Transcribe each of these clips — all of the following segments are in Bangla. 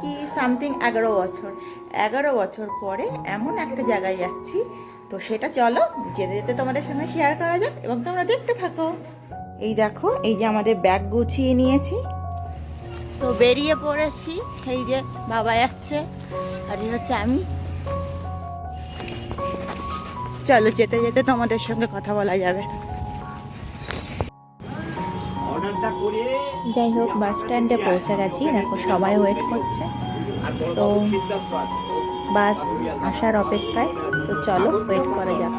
কি সামথিং এগারো বছর। এগারো বছর পরে এমন একটা জায়গায় যাচ্ছি। তো সেটা চলো যেতে যেতে তোমাদের সঙ্গে শেয়ার করা যাক এবং তোমরা দেখতে থাকো। এই দেখো এই যে আমাদের ব্যাগ গুছিয়ে নিয়েছি। তো বেরিয়ে পড়েছি এই যে বাবা যাচ্ছে আর এই হচ্ছে আমি। চলো যেতে যেতে তোমাদের সঙ্গে কথা বলা যাবে। যাই হোক, বাস স্ট্যান্ডে পৌঁছে গেছি। দেখো, সবাই ওয়েট করছে। তো বাস আসার অপেক্ষায়, তো চলো ওয়েট করা যাক।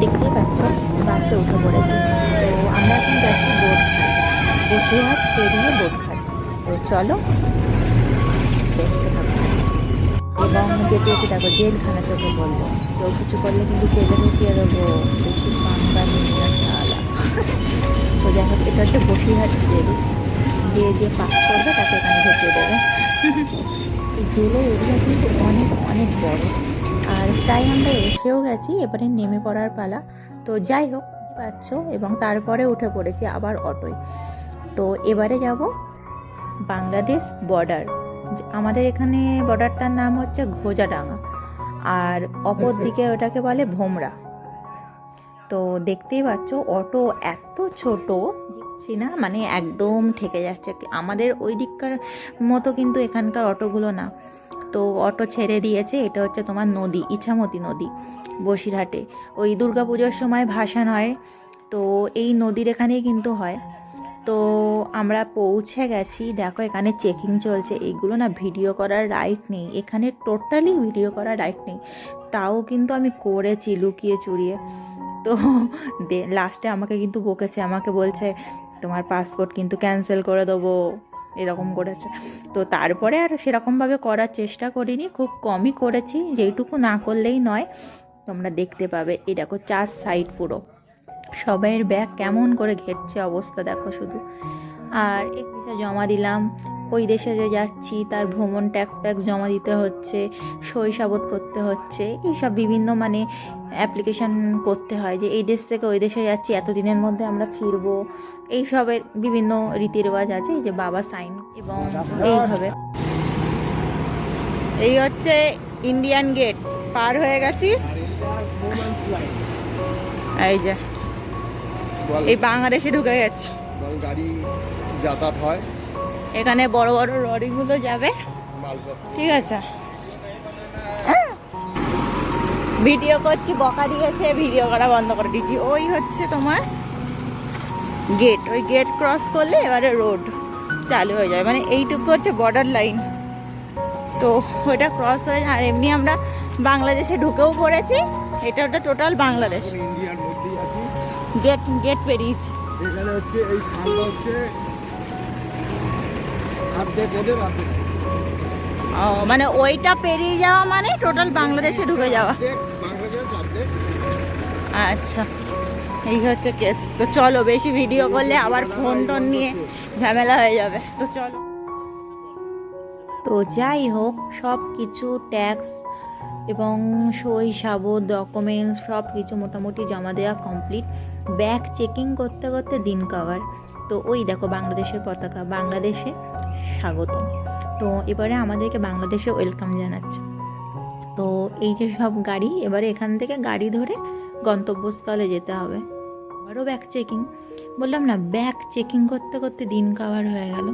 দেখতেই পাচ্ছ, বাসে উঠে পড়েছি। তো আমরা এখন যাচ্ছি বোটঘাট বসিরহাট পেরিয়ে বোটঘাট তো চলো, দেখতে থাকো এবং যেতে যেতে দেখো জেলখানা চোখে পড়ল। কেউ কিছু করলে কিন্তু জেলে ঢুকিয়ে দেবো। বেশি আলা তো যাই হোক, এটা হচ্ছে বসিরহাট জেল। যে যে পাস করবে তাকে এখানে ঢুকিয়ে দেবে। এই জেলের এরিয়া কিন্তু অনেক অনেক বড়। আর প্রায় আমরা এসেও গেছি, এবারে নেমে পড়ার পালা। তো যাই হোক পাচ্ছ এবং তারপরে উঠে পড়েছি আবার অটোয়। তো এবারে যাব বাংলাদেশ বর্ডার আমাদের এখানে বর্ডারটার নাম হচ্ছে ঘোজাডাঙ্গা। আর অপর দিকে ওটাকে বলে ভোমরা। তো দেখতেই পাচ্ছ, অটো এত ছোট যাচ্ছি না মানে একদম ঠেকে যাচ্ছে। আমাদের ওই দিককার মতো কিন্তু এখানকার অটোগুলো না। তো অটো ছেড়ে দিয়েছে, এটা হচ্ছে তোমার নদী, ইছামতি নদী, বসিরহাটে। ওই দুর্গাপুজোর সময় ভাসান হয় তো এই নদীর এখানেই কিন্তু হয়। তো আমরা পৌঁছে গেছি। দেখো এখানে চেকিং চলছে। এইগুলো না ভিডিও করার রাইট নেই। এখানে টোটালি ভিডিও করার রাইট নেই। তাও কিন্তু আমি করেছি লুকিয়ে চুরিয়ে। তো লাস্টে আমাকে কিন্তু বকেছে। আমাকে বলছে, তোমার পাসপোর্ট কিন্তু ক্যান্সেল করে দেবো। এরকম করেছে। তো তারপরে আর সেরকমভাবে করার চেষ্টা করিনি। খুব কমই করেছি। যেইটুকু না করলেই নয়। তোমরা দেখতে পাবে। এই দেখো, চার সাইড পুরো। সবাইয়ের ব্যাগ কেমন করে ঘেরছে অবস্থা দেখো শুধু। আর এক পয়সা জমা দিলাম, ওই দেশে যে যাচ্ছি, তার ভ্রমণ ট্যাক্স ফ্যাক্স জমা দিতে হচ্ছে, সই সাবত করতে হচ্ছে, এইসব বিভিন্ন মানে অ্যাপ্লিকেশান করতে হয় যে এই দেশ থেকে ওই দেশে যাচ্ছি, এতদিনের মধ্যে আমরা ফিরবো। এইসবের বিভিন্ন রীতি রেওয়াজ আছে, এই যে বাবা সাইন এবং এইভাবে। এই হচ্ছে ইন্ডিয়ান গেট পার হয়ে গেছি। এই যে। এই বাংলাদেশে ঢুকে গেছি। গাড়ি যাতায়াত হয়। এখানে বড় বড় লরিগুলো যাবে। ঠিক আছে। ভিডিও করছি বকা দিয়েছে ভিডিও করা বন্ধ করে দিয়েছি। ওই হচ্ছে তোমার গেট ওই গেট ক্রস করলে এবারে রোড চালু হয়ে যায় মানে এইটুকু হচ্ছে বর্ডার লাইন তো ওইটা ক্রস হয়ে যায়। আর এমনি আমরা বাংলাদেশে ঢুকেও পড়েছি। এটা হচ্ছে টোটাল বাংলাদেশ। গেট গেট পেরিয়েছি এখানে হচ্ছে এই হচ্ছে অর্ধেক ওদের অর্ধেক ও মানে ওইটা পেরিয়ে যাওয়া মানে টোটাল বাংলাদেশে ঢুকে যাওয়া। আচ্ছা এই হচ্ছে কেস তো চলো বেশি ভিডিও করলে আবার ফোন টোন নিয়ে ঝামেলা হয়ে যাবে। তো চলো। তো যাই হোক সব কিছু ট্যাক্স এবং সই, সাবুত ডকুমেন্টস সব কিছু মোটামুটি জমা দেওয়া কমপ্লিট ব্যাগ চেকিং করতে করতে দিন কাভার তো ওই দেখো বাংলাদেশের পতাকা, বাংলাদেশে স্বাগত তো এবারে আমাদেরকে বাংলাদেশে ওয়েলকাম জানাচ্ছে। তো এই যে সব গাড়ি, এবারে এখান থেকে গাড়ি ধরে গন্তব্যস্থলে যেতে হবে। আবারও ব্যাগ চেকিং বললাম না ব্যাগ চেকিং করতে করতে দিন কাভার হয়ে গেল।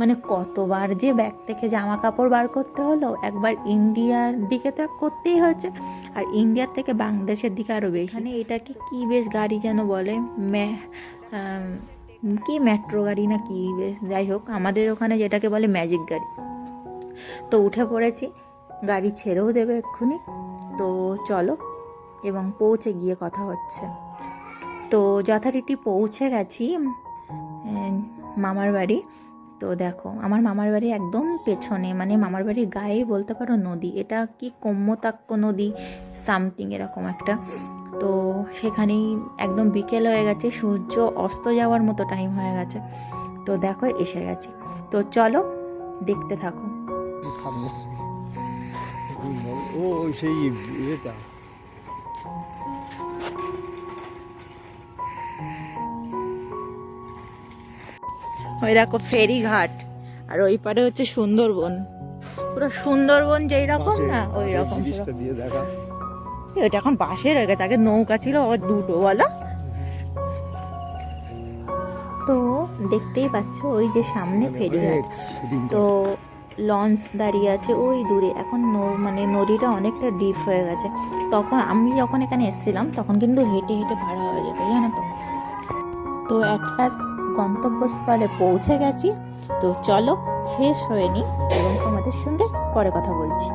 মানে কতবার যে ব্যাগ থেকে জামা কাপড় বার করতে হলো, একবার ইন্ডিয়ার দিকে তো করতেই হয়েছে। আর ইন্ডিয়ার থেকে বাংলাদেশের দিকে আরও বেশি। মানে এটাকে কি বেশ গাড়ি যেন বলে? ম্যা কি মেট্রো গাড়ি না কি বেশ, যাই হোক, আমাদের ওখানে যেটাকে বলে ম্যাজিক গাড়ি। তো উঠে পড়েছি, গাড়ি ছেড়েও দেবে এক্ষুনি। তো চলো, এবং পৌঁছে গিয়ে কথা হচ্ছে। তো যথারীতি পৌঁছে গেছি মামার বাড়ি। তো দেখো, আমার মামার বাড়ি একদম পেছনে মানে মামার বাড়ির গায়ে বলতে পারো নদী। এটা কি কম্যতাক্য নদী, সামথিং এরকম একটা। তো সেখানেই একদম বিকেল হয়ে গেছে, সূর্য অস্ত যাওয়ার মতো টাইম হয়ে গেছে। তো দেখো, এসে গেছি। তো চলো, দেখতে থাকো। ও, সেই ওই দেখো ফেরিঘাট আর ওই পারে হচ্ছে সুন্দরবন। পুরো সুন্দরবন যেই রকম না ওই রকম ওইটা এখন বাসের হয়ে গেছে আগে নৌকা ছিল আবার দুটো বলো। তো দেখতেই পাচ্ছ ওই যে সামনে ফেরিঘাট। তো লঞ্চ দাঁড়িয়ে আছে ওই দূরে এখন নৌ- মানে নদীটা অনেকটা ডিপ হয়ে গেছে। তখন আমি যখন এখানে এসেছিলাম তখন কিন্তু হেঁটে হেঁটে ভাড়া হয়ে যেত জানো তো। তো অ্যাট লাস্ট গন্তব্যস্থলে পৌঁছে গেছি। তো চলো ফ্রেশ হয়ে নিই এবং তোমাদের সঙ্গে পরে কথা বলছি।